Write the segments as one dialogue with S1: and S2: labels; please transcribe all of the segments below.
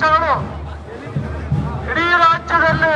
S1: ರಾಜ್ಯಗಳು ಇಡೀ ರಾಜ್ಯದಲ್ಲಿ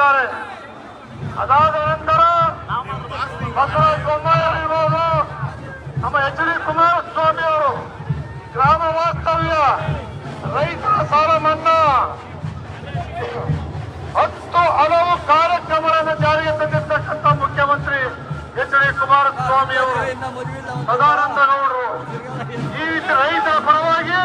S1: ಮಾಡಿದ್ದಾರೆ. ಅದಾದ ನಂತರ ಬಸವರಾಜ ಬೊಮ್ಮಾಯಿಯವರು ನಮ್ಮ ಎಚ್ ಡಿ ಕುಮಾರಸ್ವಾಮಿ ಅವರು ಗ್ರಾಮ ವಾಸ್ತವ್ಯ, ರೈತರ ಸಾಲ ಮನ್ನಾ, ಹತ್ತು ಹಲವು ಕಾರ್ಯಕ್ರಮಗಳನ್ನು ಜಾರಿಗೆ ತಂದಿರ್ತಕ್ಕಂಥ ಮುಖ್ಯಮಂತ್ರಿ ಎಚ್ ಡಿ ಕುಮಾರಸ್ವಾಮಿ ಅವರು. ಸದಾನಂದ ಗೌಡರು ಈ ರೈತರ ಪರವಾಗಿ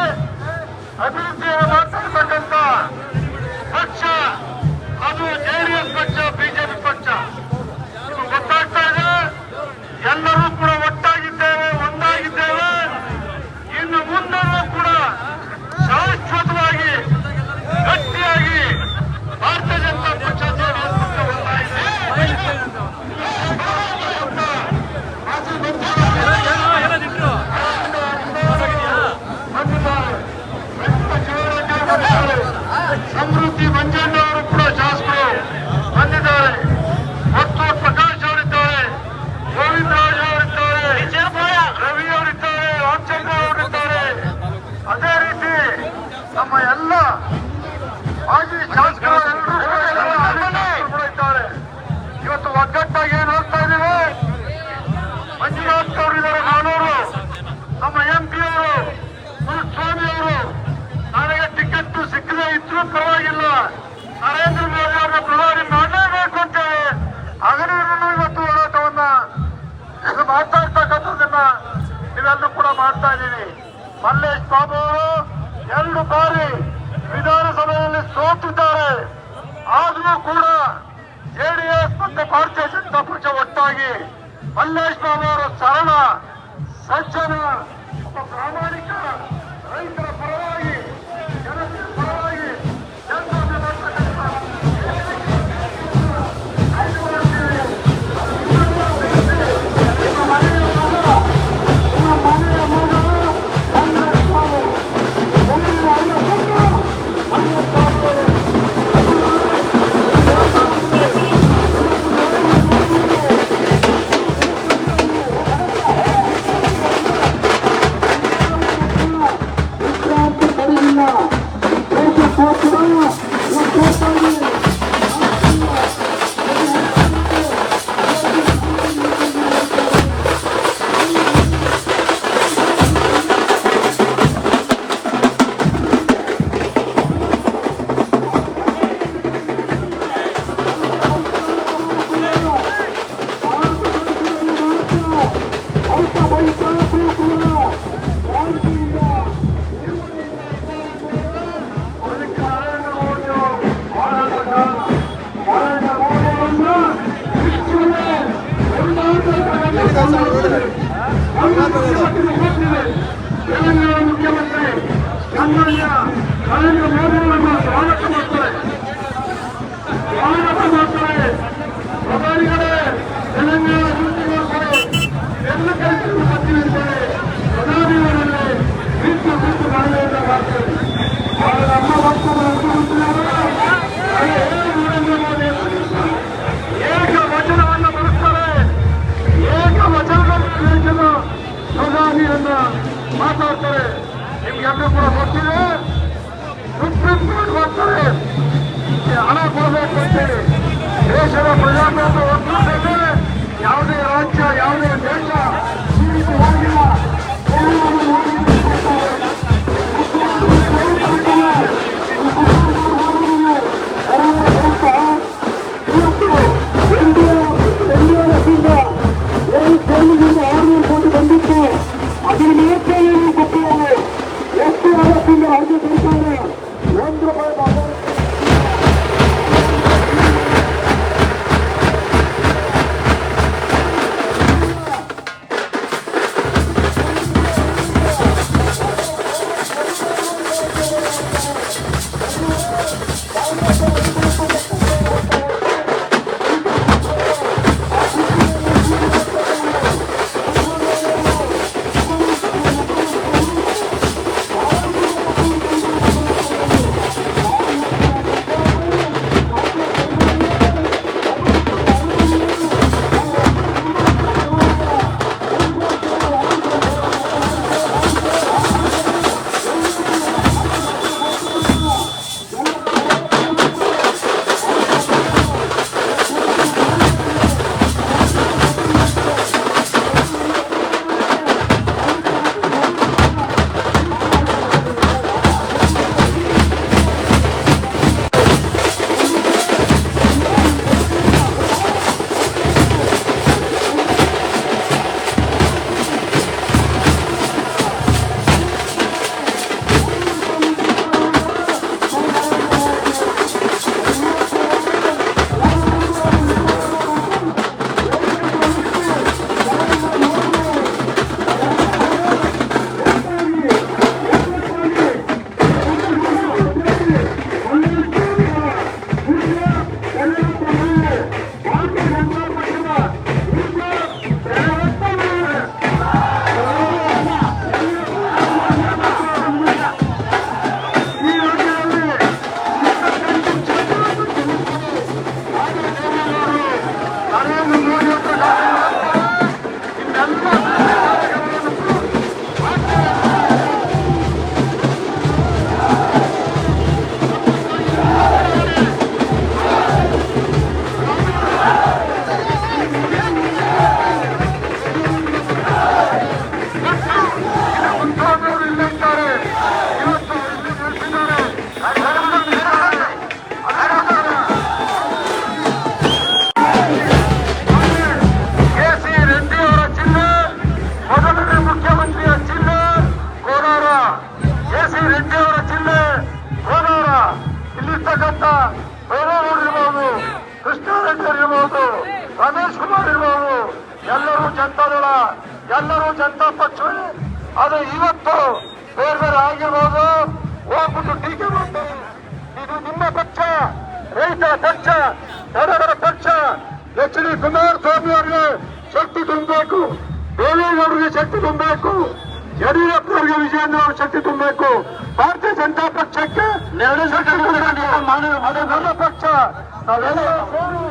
S1: ಕೂಡ ಮಾಡ್ತಾ ಇದ್ದೀನಿ ಮಲ್ಲೇಶ್ ಬಾಬು ಅವರು ಎರಡು ಬಾರಿ ವಿಧಾನಸಭೆಯಲ್ಲಿ ಸೋತಿದ್ದಾರೆ. ಆದರೂ ಕೂಡ ಜೆಡಿಎಸ್ ಮತ್ತೆ ಭಾರತೀಯ ಜನತಾ ಪಕ್ಷ ಒಟ್ಟಾಗಿ ಮಲ್ಲೇಶ್ ಬಾಬು ಅವರು ಸರಳ, ಸಜ್ಜನ ಪ್ರಾಮಾಣಿಕ తెలంగాణ ముఖ్యమంత్రి కన్నయ్య నరేంద్ర మోదీ స్వాగతం వస్తాయి స్వాగతం వస్తాయి ప్రధానిగారే తెలంగాణ నుంచి వస్తాయి ఎన్న కలిసి పచ్చి వెళ్తాయి ప్రధాని వారిని వీటి ముందు నరేంద్ర భారత వాళ్ళ అమ్మ వస్తున్నారు ಇಲ್ಲಿರ್ತಕ್ಕಂಥ ಬೇರೆಯವರು ಇರ್ಬೋದು ಕೃಷ್ಣಾರೆಡ್ಡಿ ಇರ್ಬೋದು ರಮೇಶ್ ಕುಮಾರ್ ಇರ್ಬೋದು ಎಲ್ಲರೂ ಜನತಾದಳ, ಎಲ್ಲರೂ ಜನತಾ ಪಕ್ಷವೇ. ಅದು ಇವತ್ತು ಬೇರೆ ಬೇರೆ ಆಗಿರ್ಬೋದು. ಹೋಗ್ಬಿಟ್ಟು ಟೀಕೆ ಮಾಡ್ತೀವಿ ಇದು ನಿಮ್ಮ ಪಕ್ಷ ರೈತರ ಪಕ್ಷ ಬಡವರ ಪಕ್ಷ. ಎಚ್ ಡಿ ಕುಮಾರಸ್ವಾಮಿ ಅವರಿಗೆ ಶಕ್ತಿ ತುಂಬಬೇಕು. ದೇವೇಗೌಡರಿಗೆ ಶಕ್ತಿ ತುಂಬಬೇಕು. ಯಡಿಯೂರಪ್ಪನವರಿಗೆ ವಿಜಯೇಂದ್ರ ಅವರು ಶಕ್ತಿ ತುಂಬಬೇಕು. ಭಾರತೀಯ ಜನತಾ ಪಕ್ಷಕ್ಕೆ ನನ್ನ ಪಕ್ಷ. ನಾವೆಲ್ಲ ಸೇರಿ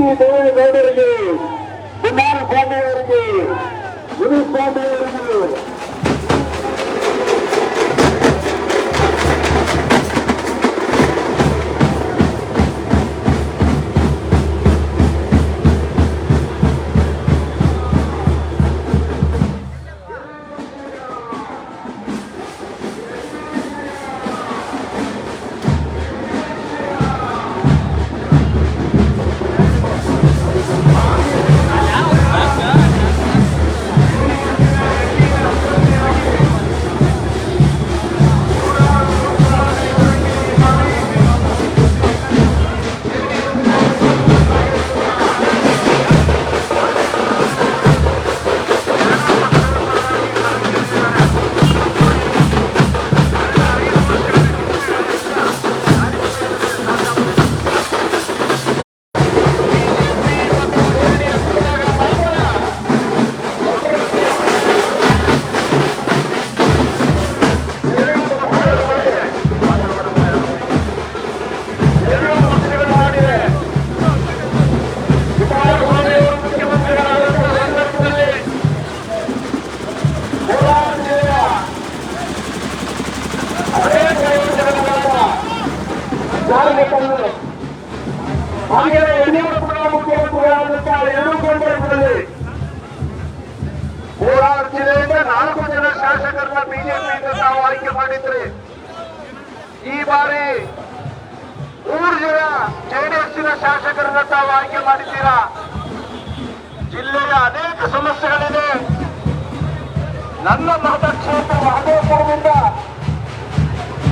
S1: திருச்சி தேவி கவுடருக்கு முன்னாள் பாண்டியருக்கு முனி பாண்டியருக்கு ಕುಮಾರಸ್ವಾಮಿ ನಾಲ್ಕು ಜನ ಶಾಸಕರನ್ನ ಬಿಜೆಪಿಯಿಂದ ತಾವು ಆಯ್ಕೆ ಮಾಡಿದ್ರಿ ಈ ಬಾರಿ ಮೂರು ಜನ ಜೆಡಿಎಸ್ನ ಶಾಸಕರನ್ನ ತಾವು ಆಯ್ಕೆ ಮಾಡಿದ್ದೀರಾ? ಜಿಲ್ಲೆಯ ಅನೇಕ ಸಮಸ್ಯೆಗಳಿದೆ ನನ್ನ ಮತಕ್ಷೇತ್ರ ಮಹದೇವಪುರದಿಂದ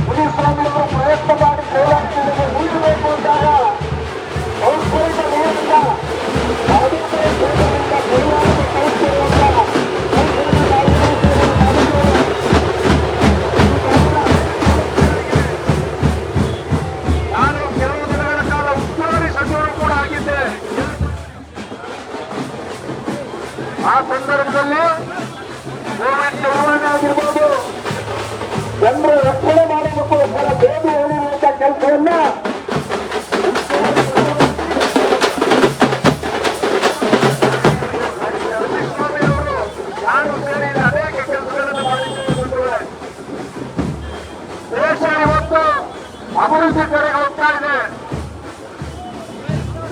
S1: ಮುನಿಸ್ವಾಮಿ ಅವರು ಪ್ರಯತ್ನ ಮಾಡಿ ಜಿಲ್ಲೆಗೆ ಉಳಿಯಬೇಕು ಅಂದಾಗ ಔಷಧ ನೀರಿಲ್ಲ ಮಹದೇವಪುರ ಅಭಿವೃದ್ಧಿ ಕಡೆಗೆ ಹೋಗ್ತಾ ಇದೆ.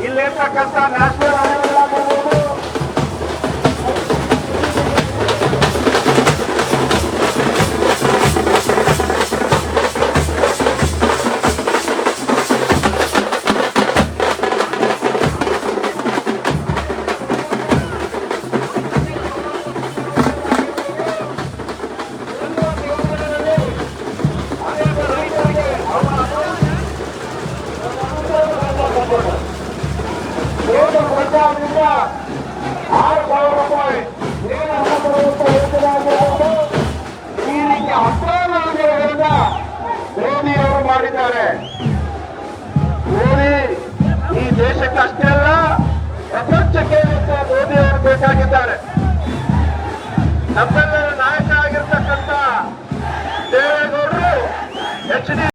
S1: ಇಲ್ಲಿರ್ತಕ್ಕಂಥ ನ್ಯಾಷನಲ್ ಈ ರೀತಿ ಹತ್ತಾರು ಯೋಜನೆಗಳನ್ನ ಮೋದಿ ಅವರು ಮಾಡಿದ್ದಾರೆ ಮೋದಿ ಈ ಅವರು ಬೇಕಾಗಿದ್ದಾರೆ ನಮ್ಮೆಲ್ಲರ ನಾಯಕ ಆಗಿರ್ತಕ್ಕಂಥ ದೇವೇಗೌಡರು ಎಚ್ ಡಿ